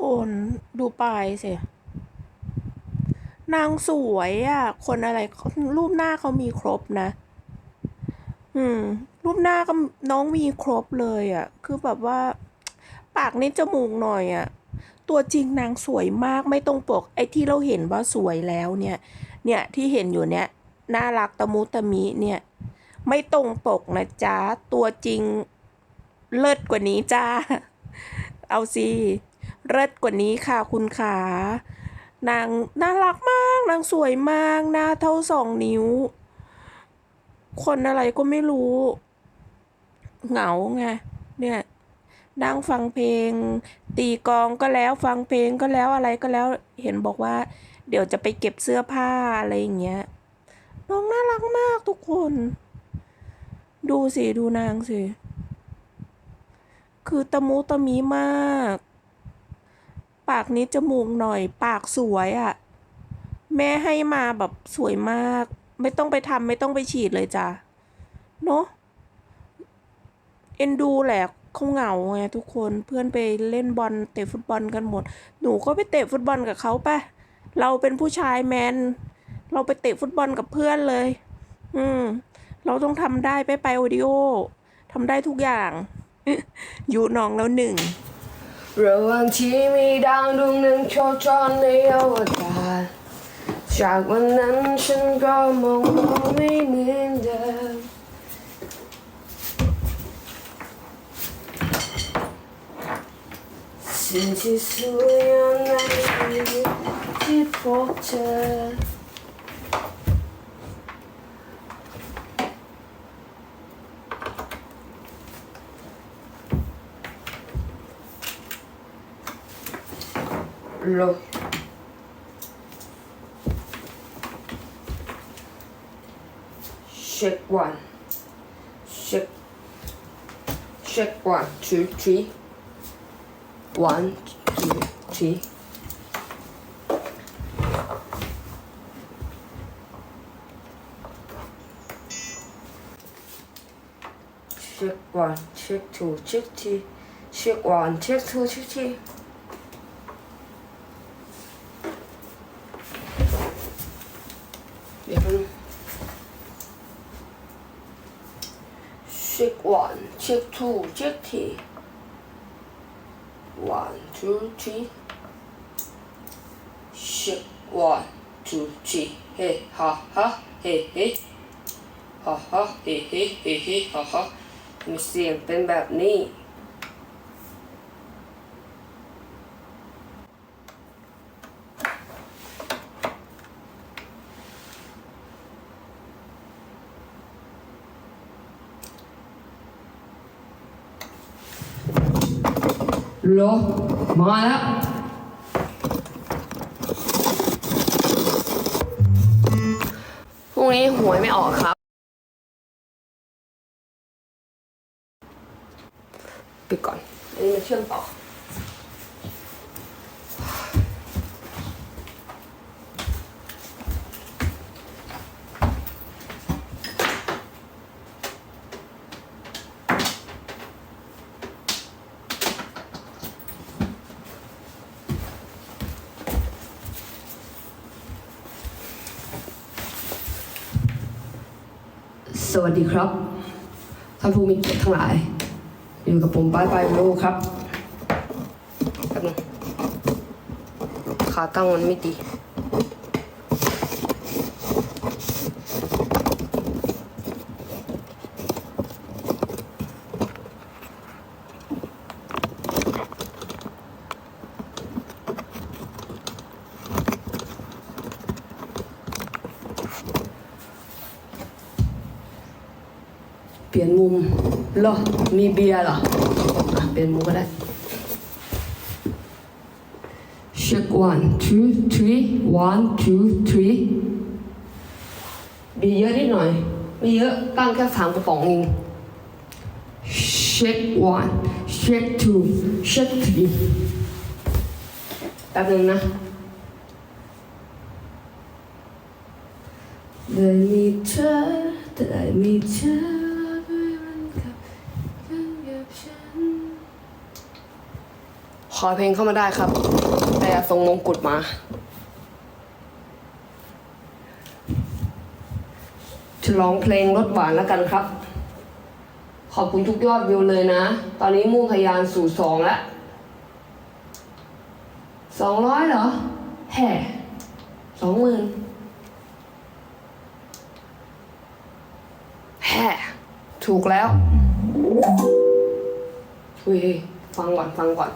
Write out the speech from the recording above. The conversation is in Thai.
คนดูปลายสินางสวยอะ คนอะไรรูปหน้าเขามีครบนะ อืม รูปหน้าก็น้องมีครบเลยอะ คือแบบว่า ปากนิดจมูกหน่อยอะ ตัวจริงนางสวยมากไม่ตรงปก ไอ้ที่เราเห็นว่าสวยแล้วเนี่ย เนี่ยที่เห็นอยู่เนี่ยน่ารักตะมุตะมิเนี่ย ไม่ตรงปกนะจ๊ะ ตัวจริงเลิศกว่านี้จ้า เอาสิ เลิศกว่านี้ค่ะคุณขานางน่ารักมากนางสวยมาก หน้าเท่าสองนิ้ว คนอะไรก็ไม่รู้ เหงาไงเนี่ยนั่งฟังเพลง ตีกองก็แล้วฟังเพลงก็แล้วอะไรก็แล้วเห็นบอกว่า เดี๋ยวจะไปเก็บเสื้อผ้าอะไรอย่างเงี้ยน้องน่ารักมากทุกคน ดูสิ ดูนางสิ คือตะมุตะมีมาก ปากนิดจมูกหน่อย ปากสวยอะ่ะ แม่ให้มาแบบสวยมาก ไม่ต้องไปทำไม่ต้องไปฉีดเลยจ้ะเนอะเอ็นดูแหละเขาเหงาไงทุกคนเพื่อนไปเล่นบอลเตะฟุตบอลกันหมด หนูก็ไปเตะฟุตบอลกับเขาปะเราเป็นผู้ชายแมน เราไปเตะฟุตบอลกับเพื่อนเลย อืม เราต้องทำได้ไปไปโอดิโอทำได้ทุกอย่าง อยู่น้องแล้วหนึ่ง ระหว่างที่มีดาวดวงหนึ่งโคจรในอวกาศ จากวันนั้นฉันก็มองไม่เหมือนเดิม สิ่งที่สวยงามในที่พบเจอ করলো check one. Check check one two three. One two three. Check one check two check three. Check one check two check three. เดี๋ยวแป๊บนึง check one check two check three one two three check one two three เฮ้ฮ่าฮ่าเฮ้เฮ้ฮ่าฮ่าเฮ้เฮ้เฮ้เฮ้ฮ่าฮ่ามีเสียงเป็นแบบนี้ โลมาแล้วพรุ่งนี้หวยไม่ออกครับ ปิดก่อนอันนี้มาเชื่อมต่อ สวัสดีครับ ท่านผู้มีเกียรติทั้งหลาย อยู่กับผมป้ายปายโลครับแป๊บนึงขาตั้งมันไม่ดี เปลี่ยนมุมเหรอ มีเบียร์เหรออะเปลี่ยนมุมก็ได้ check one two three one two three เบียร์เยอะนิดหน่อย ไม่เยอะตั้งแค่สามกระป๋องเอง check one check two check three แป๊บนึงนะ ได้มีเธอได้มีเธอไม่มันกับกันกับฉัน ข อเพลงเข้ามาได้ครับ แต่อย่าส่งมงกุฎมาจะร้องเพลงรถหวานแล้วกันครับ ขอบคุณทุกยอดวิวเลยนะ ตอนนี้มุ่งทะยานสู่สองแล้วสองร้อยเหรอ แห่สองหมื่นแห่ถูกแล้ว อุ้ยฟังก่อนฟังก่อน